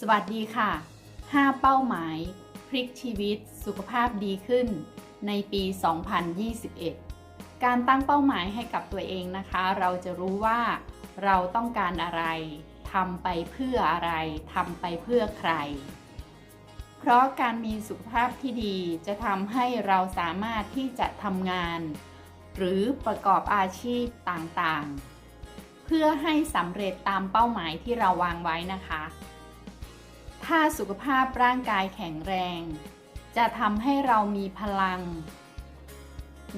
สวัสดีค่ะ 5 เป้าหมาย พลิกชีวิต สุขภาพดีขึ้น ในปี 2021 การตั้งเป้าหมายให้กับตัวเองนะคะ เราจะรู้ว่าเราต้องการอะไรทำไปเพื่ออะไรทำไปเพื่อใคร เพราะการมีสุขภาพที่ดีจะทำให้เราสามารถที่จะทำงาน หรือประกอบอาชีพต่างๆ เพื่อให้สำเร็จตามเป้าหมายที่เราวางไว้นะคะ ถ้าสุขภาพร่างกายแข็งแรง จะทำให้เรามีพลัง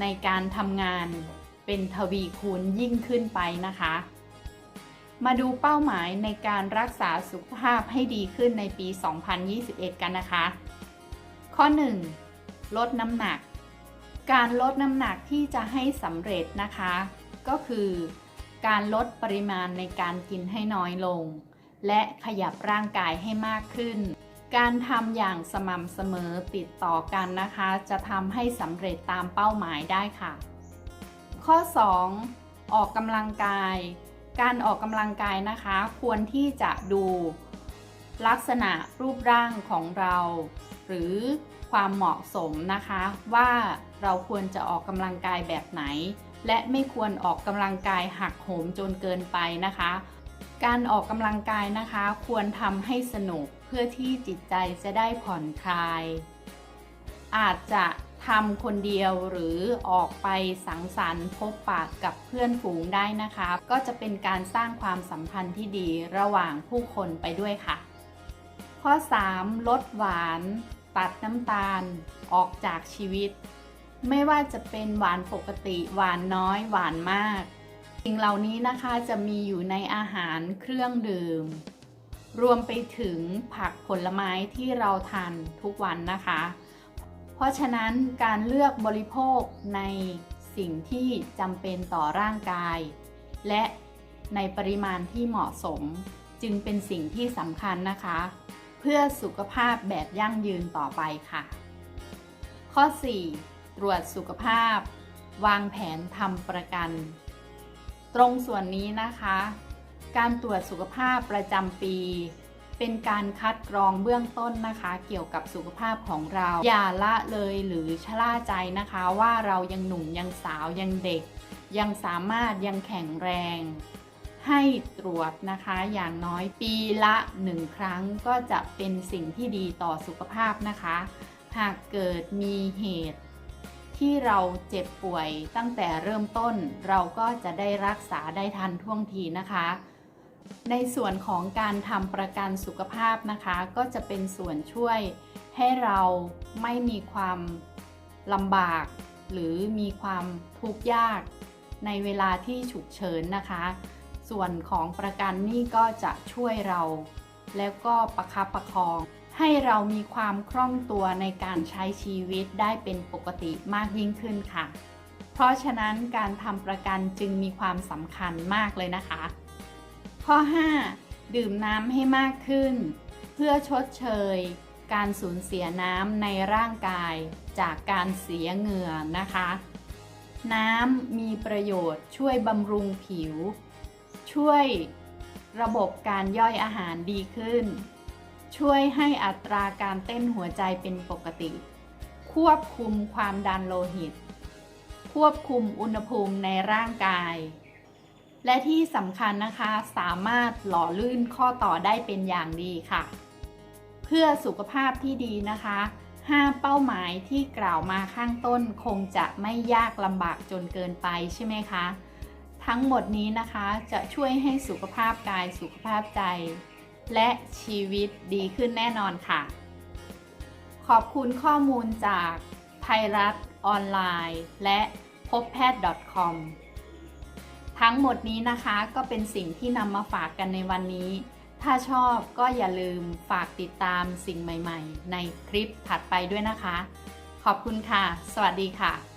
ในการทำงานเป็นทวีคูณยิ่งขึ้นไปนะคะ มาดูเป้าหมายในการรักษาสุขภาพให้ดีขึ้นในปี 2021 กันนะคะ ข้อ 1. ลดน้ำหนัก การลดน้ำหนักที่จะให้สำเร็จนะคะ ก็คือ การลดปริมาณในการกินให้น้อยลง และขยับร่างกายให้มากขึ้น การทำอย่างสม่ำเสมอติดต่อกันนะคะ จะทำให้สำเร็จตามเป้าหมายได้ค่ะ ข้อ 2. ออกกำลังกาย การออกกำลังกายนะคะ ควรที่จะดูลักษณะรูปร่างของเรา หรือความเหมาะสมนะคะ ว่าเราควรจะออกกำลังกายแบบไหน และไม่ควรออกกำลังกายหักโหมจนเกินไปนะคะ การออกกำลังกายนะคะ ควรทำให้สนุกเพื่อที่จิตใจจะได้ผ่อนคลาย อาจจะทำคนเดียวหรือออกไปสังสรรค์พบปะกับเพื่อนฝูงได้นะคะ ก็จะเป็นการสร้างความสัมพันธ์ที่ดีระหว่างผู้คนไปด้วยค่ะ ข้อ 3. ลดหวาน ตัดน้ำตาล ออกจากชีวิต ไม่ว่าจะเป็นหวานปกติ หวานน้อย หวานมาก สิ่งเหล่านี้นะคะจะมีอยู่ในอาหารเครื่องดื่ม รวมไปถึงผักผลไม้ที่เราทานทุกวันนะคะ เพราะฉะนั้นการเลือกบริโภคในสิ่งที่จำเป็นต่อร่างกาย และในปริมาณที่เหมาะสมจึงเป็นสิ่งที่สำคัญนะคะ เพื่อสุขภาพแบบยั่งยืนต่อไปค่ะ ข้อ 4. ตรวจสุขภาพ วางแผนทำประกัน ตรงส่วนนี้นะคะ การตรวจสุขภาพประจำปี เป็นการคัดกรองเบื้องต้นนะคะ เกี่ยวกับสุขภาพของเรา อย่าละเลยหรือชะล่าใจนะคะ ว่าเรายังหนุ่มยังสาวยังเด็ก ยังสามารถยังแข็งแรง ให้ตรวจนะคะอย่างน้อยปีละหนึ่งครั้งก็จะเป็นสิ่งที่ดีต่อสุขภาพนะคะ หากเกิดมีเหตุ ที่เราเจ็บป่วยตั้งแต่เริ่มต้นเราก็จะได้รักษาได้ทันท่วงทีนะคะ ในส่วนของการทำประกันสุขภาพนะคะ ก็จะเป็นส่วนช่วยให้เราไม่มีความลำบาก หรือมีความทุกข์ยากในเวลาที่ฉุกเฉินนะคะ ส่วนของประกันนี่ก็จะช่วยเรา แล้วก็ประคับประคอง ให้เรามีความคล่องตัวในการใช้ชีวิตได้เป็นปกติมากยิ่งขึ้นค่ะ เพราะฉะนั้นการทำประกันจึงมีความสำคัญมากเลยนะคะ ข้อ 5. ดื่มน้ำให้มากขึ้น เพื่อชดเชย การสูญเสียน้ำในร่างกาย จากการเสียเหงื่อนะคะ น้ำมีประโยชน์ช่วยบำรุงผิว ช่วยระบบการย่อยอาหารดีขึ้น ช่วยให้อัตราการเต้นหัวใจเป็นปกติ ควบคุมความดันโลหิต ควบคุมอุณหภูมิในร่างกาย และที่สำคัญนะคะสามารถหล่อลื่นข้อต่อได้เป็นอย่างดีค่ะ เพื่อสุขภาพที่ดีนะคะ 5 เป้าหมายที่กล่าวมาข้างต้นคงจะไม่ยากลำบากจนเกินไปใช่ไหมคะ ทั้งหมดนี้นะคะจะช่วยให้สุขภาพกายสุขภาพใจ และชีวิตดีขึ้นแน่นอนค่ะ ขอบคุณข้อมูลจากไทยรัฐออนไลน์ และพบแพทย์ .com ทั้งหมดนี้นะคะก็เป็นสิ่งที่นำมาฝากกันในวันนี้ ถ้าชอบก็อย่าลืมฝากติดตามสิ่งใหม่ ๆ ในคลิปถัดไปด้วยนะคะ ขอบคุณค่ะ สวัสดีค่ะ